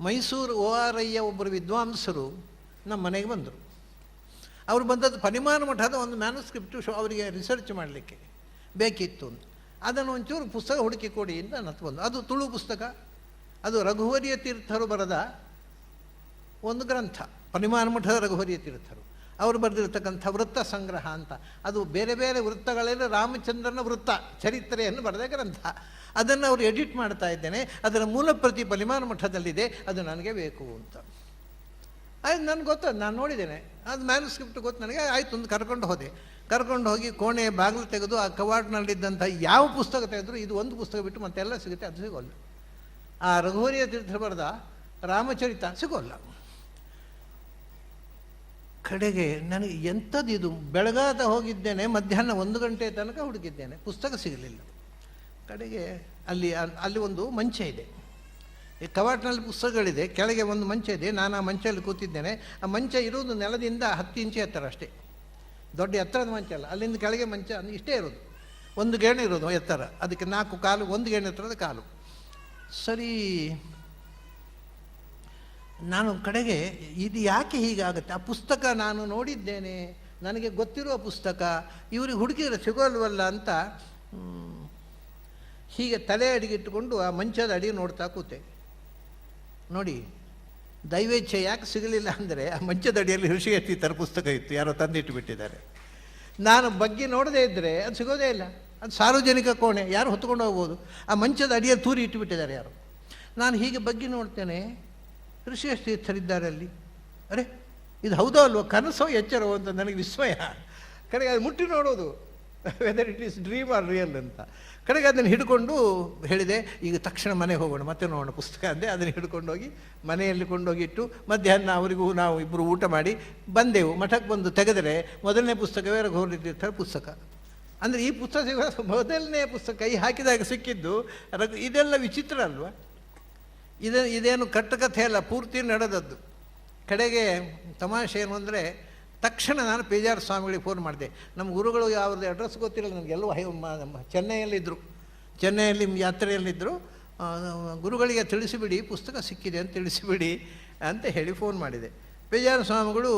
ಮೈಸೂರು ಓ ಆರ್ ಐಯ ಒಬ್ಬರು ವಿದ್ವಾಂಸರು ನಮ್ಮ ಮನೆಗೆ ಬಂದರು. ಅವರು ಬಂದದ್ದು ಪರಿಮಾಣ ಮಠದ ಒಂದು ಮ್ಯಾನುಸ್ಕ್ರಿಪ್ಟು ಶೋ ಅವರಿಗೆ ರಿಸರ್ಚ್ ಮಾಡಲಿಕ್ಕೆ ಬೇಕಿತ್ತು ಅಂತ. ಅದನ್ನು ಒಂಚೂರು ಪುಸ್ತಕ ಹುಡುಕಿ ಕೊಡಿ ಅಂತ ನತ್ತು ಬಂದು. ಅದು ತುಳು ಪುಸ್ತಕ, ಅದು ರಘುವರಿಯ ತೀರ್ಥರು ಬರೆದ ಒಂದು ಗ್ರಂಥ ಪರಿಮಾಣ ಮಠದ ರಘುವರಿಯ ತೀರ್ಥರು. ಅವರು ಬರೆದಿರ್ತಕ್ಕಂಥ ವೃತ್ತ ಸಂಗ್ರಹ ಅಂತ. ಅದು ಬೇರೆ ಬೇರೆ ವೃತ್ತಗಳಲ್ಲಿ ರಾಮಚಂದ್ರನ ವೃತ್ತ ಚರಿತ್ರೆಯನ್ನು ಬರೆದ ಗ್ರಂಥ. ಅದನ್ನು ಅವರು ಎಡಿಟ್ ಮಾಡ್ತಾ ಇದ್ದೇನೆ. ಅದರ ಮೂಲ ಪ್ರತಿ ಬಲಿಮಾನ ಮಠದಲ್ಲಿದೆ. ಅದು ನನಗೆ ಬೇಕು ಅಂತ. ಆಯ್ತು, ನನಗೆ ಗೊತ್ತು ನಾನು ನೋಡಿದ್ದೇನೆ. ಅದು ಮ್ಯಾನುಸ್ಕ್ರಿಪ್ಟ್ ಗೊತ್ತು ನನಗೆ. ಆಯ್ತು, ಒಂದು ಕರ್ಕೊಂಡು ಹೋದೆ. ಕರ್ಕೊಂಡು ಹೋಗಿ ಕೋಣೆ ಬಾಗಿಲು ತೆಗೆದು ಆ ಕವಾಡ್ನಲ್ಲಿದ್ದಂಥ ಯಾವ ಪುಸ್ತಕ ತೆಗೆದ್ರು ಇದು ಒಂದು ಪುಸ್ತಕ ಬಿಟ್ಟು ಮತ್ತೆಲ್ಲ ಸಿಗುತ್ತೆ, ಅದು ಸಿಗೋಲ್ಲ. ಆ ರಘುವರಿಯ ತೀರ್ಥ ಬರೆದ ರಾಮಚರಿತ ಸಿಗೋಲ್ಲ. ಕಡೆಗೆ ನನಗೆ ಎಂಥದ್ದು ಇದು? ಬೆಳಗಾದ ಹೋಗಿದ್ದೇನೆ, ಮಧ್ಯಾಹ್ನ ಒಂದು ಗಂಟೆ ತನಕ ಹುಡುಕಿದ್ದೇನೆ ಪುಸ್ತಕ ಸಿಗಲಿಲ್ಲ. ಕಡೆಗೆ ಅಲ್ಲಿ ಅಲ್ಲಿ ಒಂದು ಮಂಚ ಇದೆ. ಈ ಕವಾಟ್ನಲ್ಲಿ ಪುಸ್ತಕಗಳಿದೆ, ಕೆಳಗೆ ಒಂದು ಮಂಚ ಇದೆ, ನಾನು ಆ ಮಂಚಲ್ಲಿ ಕೂತಿದ್ದೇನೆ. ಆ ಮಂಚ ಇರುವುದು ನೆಲದಿಂದ ಹತ್ತು ಇಂಚೆ ಎತ್ತರ ಅಷ್ಟೇ. ದೊಡ್ಡ ಎತ್ತರದ ಮಂಚ ಅಲ್ಲ, ಅಲ್ಲಿಂದ ಕೆಳಗೆ ಮಂಚ ಇಷ್ಟೇ ಇರೋದು ಒಂದು ಗೇಣು ಇರೋದು ಎತ್ತರ, ಅದಕ್ಕೆ ನಾಲ್ಕು ಕಾಲು, ಒಂದು ಗೇಣು ಎತ್ತರದ ಕಾಲು. ಸರಿ ನಾನು ಕಡೆಗೆ, ಇದು ಯಾಕೆ ಹೀಗಾಗುತ್ತೆ? ಆ ಪುಸ್ತಕ ನಾನು ನೋಡಿದ್ದೇನೆ, ನನಗೆ ಗೊತ್ತಿರುವ ಪುಸ್ತಕ, ಇವ್ರಿಗೆ ಹುಡುಕಿದ್ರೆ ಸಿಗೋಲ್ವಲ್ಲ ಅಂತ ಹೀಗೆ ತಲೆ ಅಡಿಗಿಟ್ಟುಕೊಂಡು ಆ ಮಂಚದ ಅಡಿ ನೋಡ್ತಾ ಕೂತೆ. ನೋಡಿ, ದೈವೇಚ್ಛೆ ಯಾಕೆ ಸಿಗಲಿಲ್ಲ ಅಂದರೆ, ಆ ಮಂಚದ ಅಡಿಯಲ್ಲಿ ಋಷಿ ಥರ ಪುಸ್ತಕ ಇತ್ತು, ಯಾರೋ ತಂದಿಟ್ಟು ಬಿಟ್ಟಿದ್ದಾರೆ ನಾನು ಬಗ್ಗೆ ನೋಡದೇ ಇದ್ದರೆ ಅದು ಸಿಗೋದೇ ಇಲ್ಲ. ಅದು ಸಾರ್ವಜನಿಕ ಕೋಣೆ, ಯಾರು ಹೊತ್ಕೊಂಡು ಹೋಗ್ಬೋದು. ಆ ಮಂಚದ ಅಡಿಯಲ್ಲಿ ತೂರಿ ಇಟ್ಟುಬಿಟ್ಟಿದ್ದಾರೆ ಯಾರು. ನಾನು ಹೀಗೆ ಬಗ್ಗೆ ನೋಡ್ತೇನೆ ಋಷಿಯಶ್ ತೀರ್ಥರಿದ್ದಾರೆ ಅಲ್ಲಿ ಅರೆ, ಇದು ಹೌದೋ ಅಲ್ವೋ? ಕನಸೋ ಎಚ್ಚರವೋ ಅಂತ ನನಗೆ ವಿಸ್ಮಯ. ಕಡೆಗೆ ಅದು ಮುಟ್ಟಿ ನೋಡೋದು. Whether it is dream or real ಅಂತ. ಕಡೆಗೆ ಅದನ್ನು ಹಿಡ್ಕೊಂಡು ಹೇಳಿದೆ, ಈಗ ತಕ್ಷಣ ಮನೆಗೆ ಹೋಗೋಣ, ಮತ್ತೆ ನೋಡೋಣ ಪುಸ್ತಕ ಅಂದೆ. ಅದನ್ನು ಹಿಡ್ಕೊಂಡೋಗಿ ಮನೆಯಲ್ಲಿ ಕೊಂಡೋಗಿಟ್ಟು ಮಧ್ಯಾಹ್ನ ಅವರಿಗೂ ನಾವು ಇಬ್ಬರು ಊಟ ಮಾಡಿ ಬಂದೆವು. ಮಠಕ್ಕೆ ಬಂದು ತೆಗೆದರೆ ಮೊದಲನೇ ಪುಸ್ತಕವೇ ರಘುವರಿ ತೀರ್ಥರ ಪುಸ್ತಕ. ಅಂದರೆ ಈ ಪುಸ್ತಕ ಮೊದಲನೇ ಪುಸ್ತಕ ಕೈ ಹಾಕಿದಾಗ ಸಿಕ್ಕಿದ್ದು ರಘು ಇದೆಲ್ಲ ವಿಚಿತ್ರ ಅಲ್ವಾ? ಇದು ಇದೇನು ಕಟ್ಟುಕಥೆ ಅಲ್ಲ, ಪೂರ್ತಿ ನಡೆದದ್ದು. ಕಡೆಗೆ ತಮಾಷೆ ಏನು ಅಂದರೆ, ತಕ್ಷಣ ನಾನು ಪೇಜಾರ ಸ್ವಾಮಿಗಳಿಗೆ ಫೋನ್ ಮಾಡಿದೆ. ನಮ್ಮ ಗುರುಗಳು ಯಾವ್ದು ಅಡ್ರೆಸ್ ಗೊತ್ತಿಲ್ಲ ನನಗೆಲ್ಲೂ ಹೈ ಚೆನ್ನೈಯಲ್ಲಿದ್ದರು ಚೆನ್ನೈಯಲ್ಲಿ ಯಾತ್ರೆಯಲ್ಲಿದ್ದರು ಗುರುಗಳಿಗೆ ತಿಳಿಸಿಬಿಡಿ, ಪುಸ್ತಕ ಸಿಕ್ಕಿದೆ ಅಂತ ತಿಳಿಸಿಬಿಡಿ ಅಂತ ಹೇಳಿ ಫೋನ್ ಮಾಡಿದೆ. ಪೇಜಾರ ಸ್ವಾಮಿಗಳು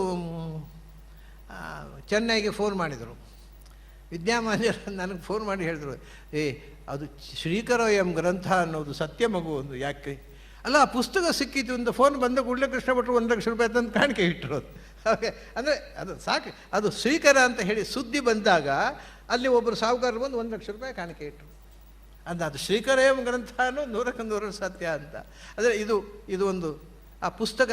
ಚೆನ್ನೈಗೆ ಫೋನ್ ಮಾಡಿದರು. ವಿದ್ಯಾಮಾನ್ಯರ ನನಗೆ ಫೋನ್ ಮಾಡಿ ಹೇಳಿದರು, ಏ, ಅದು ಶ್ರೀಕರ ಎಂ ಗ್ರಂಥ ಅನ್ನೋದು ಸತ್ಯ ಮಗು ಒಂದು ಯಾಕೆ ಅಲ್ಲ ಪುಸ್ತಕ ಸಿಕ್ಕಿತು ಒಂದು ಫೋನ್ ಬಂದ ಕೂಡಲೇ ಕೃಷ್ಣ ಭಟ್ರು ಒಂದು ಲಕ್ಷ ರೂಪಾಯಿ ತಂದು ಕಾಣಿಕೆ ಇಟ್ಟರು ಹಾಗೆ, ಅಂದರೆ ಅದು ಸಾಕು, ಅದು ಸ್ವೀಕಾರ ಅಂತ ಹೇಳಿ ಸುದ್ದಿ ಬಂದಾಗ ಅಲ್ಲಿ ಒಬ್ಬರು ಸಾಹುಕಾರರು ಬಂದು ಒಂದು ಲಕ್ಷ ರೂಪಾಯಿ ಕಾಣಿಕೆ ಇಟ್ಟರು. ಅಂದ ಅದು ಶ್ರೀಕರ ಎಂ ಗ್ರಂಥ ಅನ್ನೋದು ನೂರಕ್ಕೆ ನೂರ ಸತ್ಯ ಅಂತ. ಅಂದರೆ ಇದು ಇದು ಒಂದು, ಆ ಪುಸ್ತಕ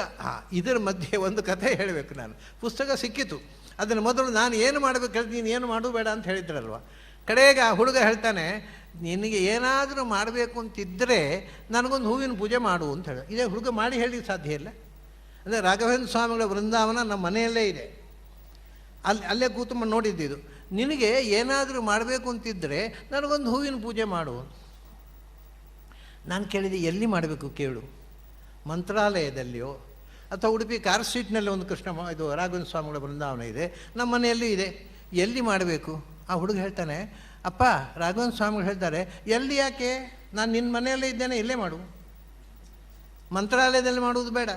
ಇದರ ಮಧ್ಯೆ ಒಂದು ಕಥೆ ಹೇಳಬೇಕು ನಾನು. ಪುಸ್ತಕ ಸಿಕ್ಕಿತು. ಅದನ್ನು ಮೊದಲು ನಾನು ಏನು ಮಾಡಬೇಕು ನೀನು ಏನು ಮಾಡು ಬೇಡ ಅಂತ ಹೇಳಿದ್ರಲ್ವ? ಕಡೆಗೆ ಆ ಹುಡುಗ ಹೇಳ್ತಾನೆ ನಿನಗೆ ಏನಾದರೂ ಮಾಡಬೇಕು ಅಂತಿದ್ದರೆ ನನಗೊಂದು ಹೂವಿನ ಪೂಜೆ ಮಾಡು ಅಂತ ಹೇಳಿ. ಇದೇ ಹುಡುಗ ಮಾಡಿ ಹೇಳಿಕ್ಕೆ ಸಾಧ್ಯ ಇಲ್ಲ. ಅಂದರೆ ರಾಘವೇಂದ್ರ ಸ್ವಾಮಿಗಳ ವೃಂದಾವನ ನಮ್ಮ ಮನೆಯಲ್ಲೇ ಇದೆ. ಅಲ್ಲಿ, ಅಲ್ಲೇ ಕೂತು ನೋಡಿದ್ದಿದ್ದು ನಿನಗೆ ಏನಾದರೂ ಮಾಡಬೇಕು ಅಂತಿದ್ದರೆ ನನಗೊಂದು ಹೂವಿನ ಪೂಜೆ ಮಾಡು ನಾನು ಕೇಳಿದೆ, ಎಲ್ಲಿ ಮಾಡಬೇಕು ಕೇಳು. ಮಂತ್ರಾಲಯದಲ್ಲಿಯೋ? ಅಥವಾ ಉಡುಪಿ ಕಾರ್ ಸ್ಟ್ರೀಟ್ನಲ್ಲಿ ಒಂದು ಕೃಷ್ಣ ಇದು ರಾಘವೇಂದ್ರ ಸ್ವಾಮಿಗಳ ಬೃಂದಾವನ ಇದೆ. ನಮ್ಮ ಮನೆಯಲ್ಲೂ ಇದೆ. ಎಲ್ಲಿ ಮಾಡಬೇಕು? ಆ ಹುಡುಗ ಹೇಳ್ತಾನೆ ಅಪ್ಪ ರಾಘವನ್ ಸ್ವಾಮಿಗಳು ಹೇಳ್ತಾರೆ, ಎಲ್ಲಿ ಯಾಕೆ? ನಾನು ನಿನ್ನ ಮನೆಯಲ್ಲೇ ಇದ್ದೇನೆ, ಇಲ್ಲೇ ಮಾಡು. ಮಂತ್ರಾಲಯದಲ್ಲಿ ಮಾಡುವುದು ಬೇಡ.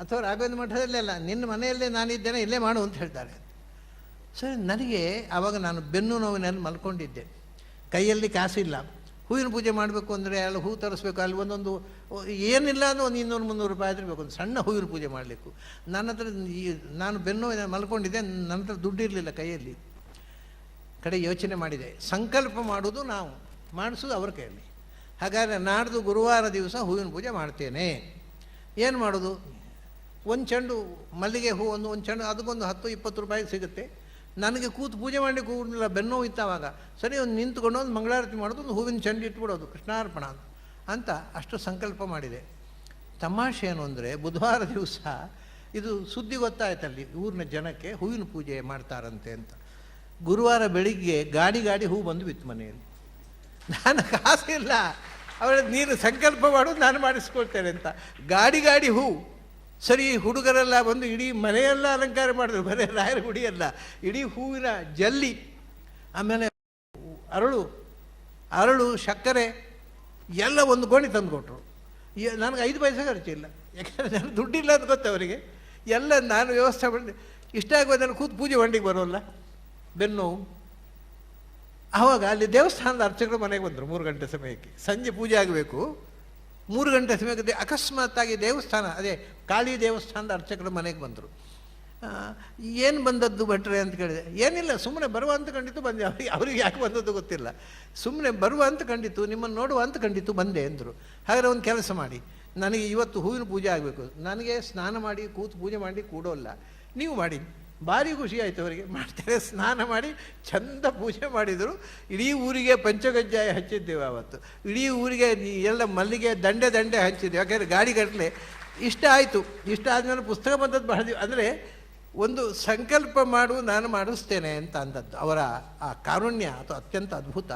ಅಥವಾ ರಾಘವೇಂದ್ರ ಮಠದಲ್ಲೇ ಅಲ್ಲ ನಿನ್ನ ಮನೆಯಲ್ಲೇ ನಾನಿದ್ದೇನೆ ಇಲ್ಲೇ ಮಾಡು ಅಂತ ಹೇಳ್ತಾರೆ. ಸರಿ ನನಗೆ ಆವಾಗ ನಾನು ಬೆನ್ನು ನೋವಿನಲ್ಲಿ ಮಲ್ಕೊಂಡಿದ್ದೆ. ಕೈಯಲ್ಲಿ ಕಾಸಿಲ್ಲ. ಹೂವಿನ ಪೂಜೆ ಮಾಡಬೇಕು ಅಂದರೆ ಅಲ್ಲಿ ಹೂ ತರಿಸ್ಬೇಕು, ಅಲ್ಲಿ ಒಂದೊಂದು ಏನಿಲ್ಲ ಅಂದ್ರೆ ಒಂದು ಇನ್ನೂರು ಮುನ್ನೂರು ರೂಪಾಯಿ ಆದ್ರೆ ಬೇಕು, ಒಂದು ಸಣ್ಣ ಹೂವಿನ ಪೂಜೆ ಮಾಡಲಿಕ್ಕೂ. ನನ್ನ ಹತ್ರ ನಾನು ಬೆನ್ನು ಮಲ್ಕೊಂಡಿದ್ದೆ, ನನ್ನ ಹತ್ರ ದುಡ್ಡಿರಲಿಲ್ಲ ಕೈಯಲ್ಲಿ. ಕಡೆ ಯೋಚನೆ ಮಾಡಿದೆ. ಸಂಕಲ್ಪ ಮಾಡೋದು ನಾವು ಮಾಡಿಸೋದು ಅವ್ರ ಕೈಯಲ್ಲಿ. ಹಾಗಾದರೆ ನಾಡ್ದು ಗುರುವಾರ ದಿವಸ ಹೂವಿನ ಪೂಜೆ ಮಾಡ್ತೇನೆ. ಏನು ಮಾಡೋದು? ಒಂದು ಚೆಂಡು ಮಲ್ಲಿಗೆ ಹೂ, ಒಂದು ಒಂದು ಚೆಂಡು, ಅದಕ್ಕೊಂದು ಹತ್ತು, ಇಪ್ಪತ್ತು ರೂಪಾಯಿಗೆ ಸಿಗುತ್ತೆ. ನನಗೆ ಕೂತು ಪೂಜೆ ಮಾಡಲಿಕ್ಕೆ ಹೋಗಿಲ್ಲ ಬೆನ್ನೋ ಇತ್ತಾವಾಗ ಸರಿ, ಒಂದು ನಿಂತ್ಕೊಂಡು ಒಂದು ಮಂಗಳಾರತಿ ಮಾಡೋದು, ಒಂದು ಹೂವಿನ ಚೆಂಡು ಇಟ್ಬಿಡೋದು, ಕೃಷ್ಣಾರ್ಪಣ ಅಂತ. ಅಂತ ಅಷ್ಟು ಸಂಕಲ್ಪ ಮಾಡಿದೆ. ತಮಾಷೆ ಏನು ಅಂದರೆ, ಬುಧವಾರ ದಿವಸ ಇದು ಸುದ್ದಿ ಗೊತ್ತಾಯ್ತಲ್ಲಿ, ಊರಿನ ಜನಕ್ಕೆ ಹೂವಿನ ಪೂಜೆ ಮಾಡ್ತಾರಂತೆ ಅಂತ. ಗುರುವಾರ ಬೆಳಿಗ್ಗೆ ಗಾಡಿ ಗಾಡಿ ಹೂ ಬಂದು ಬಿತ್ತು ಮನೆಯಲ್ಲಿ. ನಾನು ಕಾಸಿಲ್ಲ ಅವಳ ನೀನು ಸಂಕಲ್ಪ ಮಾಡು, ನಾನು ಮಾಡಿಸ್ಕೊಳ್ತೇನೆ ಅಂತ. ಗಾಡಿ ಗಾಡಿ ಹೂ. ಸರಿ, ಹುಡುಗರೆಲ್ಲ ಬಂದು ಇಡೀ ಮನೆಯೆಲ್ಲ ಅಲಂಕಾರ ಮಾಡಿದ್ರು. ಬರೀ ರಾಯರ ಗುಡಿಯಲ್ಲ ಇಡೀ ಹೂವಿನ ಜಲ್ಲಿ. ಆಮೇಲೆ ಅರಳು ಅರಳು ಸಕ್ಕರೆ ಎಲ್ಲ ಒಂದು ಗೋಣಿ ತಂದು ಕೊಟ್ಟರು ನನಗೆ ಐದು ಪೈಸೆ ಖರ್ಚಿಲ್ಲ ಯಾಕಂದರೆ ನನಗೆ ದುಡ್ಡಿಲ್ಲ ಅಂತ ಗೊತ್ತು ಅವರಿಗೆ. ಎಲ್ಲ ನಾನು ವ್ಯವಸ್ಥೆ ಮಾಡಿ, ಇಷ್ಟ ಆಗೋದನ್ನು ಕೂತು ಪೂಜೆ ಮಂಡಿಗೆ ಬರೋಲ್ಲ. ಬೆನ್ನು. ಆವಾಗ ಅಲ್ಲಿ ದೇವಸ್ಥಾನದ ಅರ್ಚಕರು ಮನೆಗೆ ಬಂದರು ಮೂರು ಗಂಟೆ ಸಮಯಕ್ಕೆ. ಸಂಜೆ ಪೂಜೆ ಆಗಬೇಕು. ಮೂರು ಗಂಟೆ ಸಮಯಕ್ಕೆ ಅಕಸ್ಮಾತ್ತಾಗಿ ದೇವಸ್ಥಾನ, ಅದೇ ಕಾಳಿ ದೇವಸ್ಥಾನದ ಅರ್ಚಕರು ಮನೆಗೆ ಬಂದರು. ಏನು ಬಂದದ್ದು ಭಟ್ರೆ ಅಂತ ಕೇಳಿದೆ. ಏನಿಲ್ಲ ಸುಮ್ಮನೆ ಬರುವ ಅಂತ ಕಂಡಿತು ಬಂದೆ. ಅವ್ರಿಗೆ ಅವ್ರಿಗೆ ಯಾಕೆ ಬಂದದ್ದು ಗೊತ್ತಿಲ್ಲ. ಸುಮ್ಮನೆ ಬರುವ ಅಂತ ಕಂಡಿತು, ನಿಮ್ಮನ್ನು ನೋಡುವ ಅಂತ ಕಂಡಿತು ಬಂದೆ ಅಂದರು. ಹಾಗಾದ್ರೆ ಒಂದು ಕೆಲಸ ಮಾಡಿ. ನನಗೆ ಇವತ್ತು ಹೂವಿನ ಪೂಜೆ ಆಗಬೇಕು. ನನಗೆ ಸ್ನಾನ ಮಾಡಿ, ಕೂತು ಪೂಜೆ ಮಾಡಿ ಕೂಡೋಲ್ಲ. ನೀವು ಮಾಡಿ. ಭಾರಿ ಖುಷಿ ಆಯಿತು ಅವರಿಗೆ. ಮಾಡ್ತಾರೆ, ಸ್ನಾನ ಮಾಡಿ, ಚಂದ ಪೂಜೆ ಮಾಡಿದರು. ಇಡೀ ಊರಿಗೆ ಪಂಚಗಜ್ಜಾಯ ಹಚ್ಚಿದ್ದೇವೆ ಆವತ್ತು ಇಡೀ ಊರಿಗೆ ಎಲ್ಲ ಮಲ್ಲಿಗೆ ದಂಡೆ ದಂಡೆ ಹಚ್ಚಿದ್ದೇವೆ. ಯಾಕೆಂದರೆ ಗಾಡಿ ಗಟ್ಟಲೆ ಇಷ್ಟ ಆಯಿತು. ಇಷ್ಟ ಆದಮೇಲೆ ಪುಸ್ತಕ ಬಂದದ್ದು ಬಹಳ ಅಂದರೆ ಒಂದು ಸಂಕಲ್ಪ ಮಾಡು, ನಾನು ಮಾಡಿಸ್ತೇನೆ ಅಂತ ಅಂದದ್ದು. ಅವರ ಆ ಕಾರುಣ್ಯ, ಅದು ಅತ್ಯಂತ ಅದ್ಭುತ.